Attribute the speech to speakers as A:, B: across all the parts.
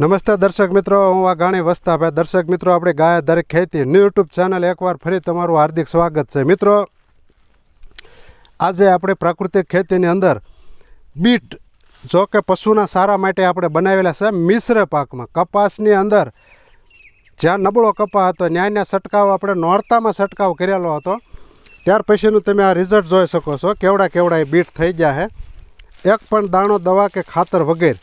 A: નમસ્તે દર્શક મિત્રો, હું આ ગાણી વસ્તાભાઈ દર્શક મિત્રો, આપણે ગાય દરેક ખેતી ન્યૂ યુટ્યુબ ચેનલ એકવાર ફરી તમારું હાર્દિક સ્વાગત છે. મિત્રો, આજે આપણે પ્રાકૃતિક ખેતીની અંદર બીટ, જો કે પશુના સારા માટે આપણે બનાવેલા છે મિશ્ર પાકમાં. કપાસની અંદર જ્યાં નબળો કપા હતો, ન્યાયના છંટકાવ આપણે નોરતામાં છંટકાવ કરેલો હતો. ત્યાર પછીનું તમે આ રિઝલ્ટ જોઈ શકો છો. કેવડા કેવડા એ બીટ થઈ ગયા છે. એક પણ દાણો, દવા કે ખાતર વગેરે.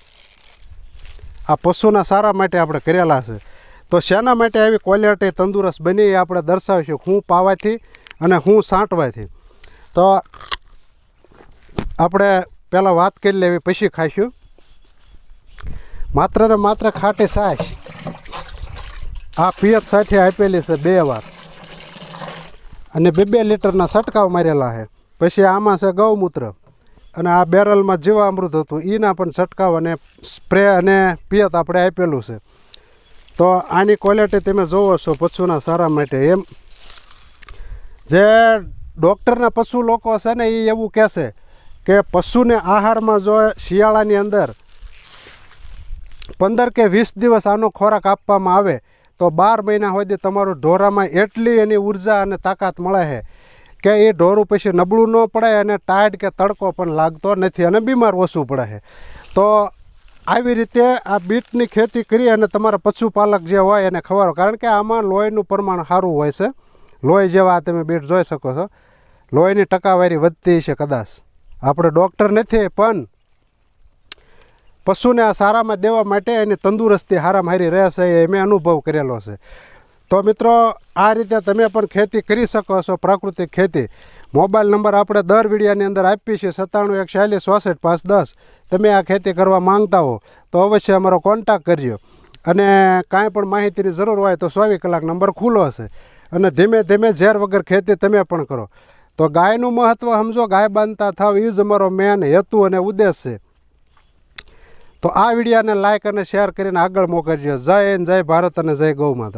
A: આ પશુના સારા માટે આપણે કરેલા છે. તો શેના માટે આવી ક્વોલિટી તંદુરસ્ત બની એ આપણે દર્શાવીશું. હું પાવાથી અને હું સાંટવાથી. તો આપણે પહેલાં વાત કરી લેવી, પછી ખાઈશું. માત્ર ને માત્ર ખાટી સાસ આ પિયત સાથે આપેલી છે બે વાર. અને બે બે લીટરના છંટકાવ મારેલા છે. પછી આમાં છે ગૌમૂત્ર. અને આ બેરલમાં જીવામૃત હતું એના પણ છંટકાવ અને સ્પ્રે અને પિયત આપણે આપેલું છે. તો આની ક્વોલિટી તમે જોવો છો પશુના સારા માટે એમ. જે ડૉક્ટરના પશુ લોકો છે ને એ એવું કહેશે કે પશુને આહારમાં જો શિયાળાની અંદર પંદર કે વીસ દિવસ આનો ખોરાક આપવામાં આવે, તો બાર મહિના સુધી તમારું ઢોરામાં એટલી એની ઊર્જા અને તાકાત મળે છે કે એ ઢોરું પછી નબળું ન પડે અને ટાયર્ડ કે તડકો પણ લાગતો નથી અને બીમાર ઓછું પડે છે. તો આવી રીતે આ બીટની ખેતી કરી અને તમારા પશુપાલક જે હોય એને ખબર કારણ કે આમાં લોહીનું પ્રમાણ સારું હોય છે. લોહી જેવા તમે બીટ જોઈ શકો છો. લોહીની ટકાવારી વધતી છે કદાચ. આપણે ડૉક્ટર નથી, પણ પશુને આ સારામાં દેવા માટે એની તંદુરસ્તી હારામાં હારી રહેશે એ મેં અનુભવ કરેલો છે. તો મિત્રો, આ રીતે તમે પણ ખેતી કરી શકો છો, પ્રાકૃતિક ખેતી. મોબાઈલ નંબર આપણે દર વિડીયાની અંદર આપીએ છીએ સત્તાણું એક ચાલીસ ચોસઠ પાંચ દસ. તમે આ ખેતી કરવા માંગતા હો, તો અવશ્ય અમારો કોન્ટેક કરજો. અને કાંઈ પણ માહિતીની જરૂર હોય તો ચોવીસ કલાક નંબર ખુલ્લો હશે. અને ધીમે ધીમે ઝેર વગર ખેતી તમે પણ કરો. તો ગાયનું મહત્ત્વ સમજો, ગાય બાંધતા થાવ એ જ અમારો મેન હેતુ અને ઉદ્દેશ છે. તો આ વિડીયાને લાઇક અને શેર કરીને આગળ મોકલજો. જય હિન્દ, જય ભારત અને જય ગૌ માતા.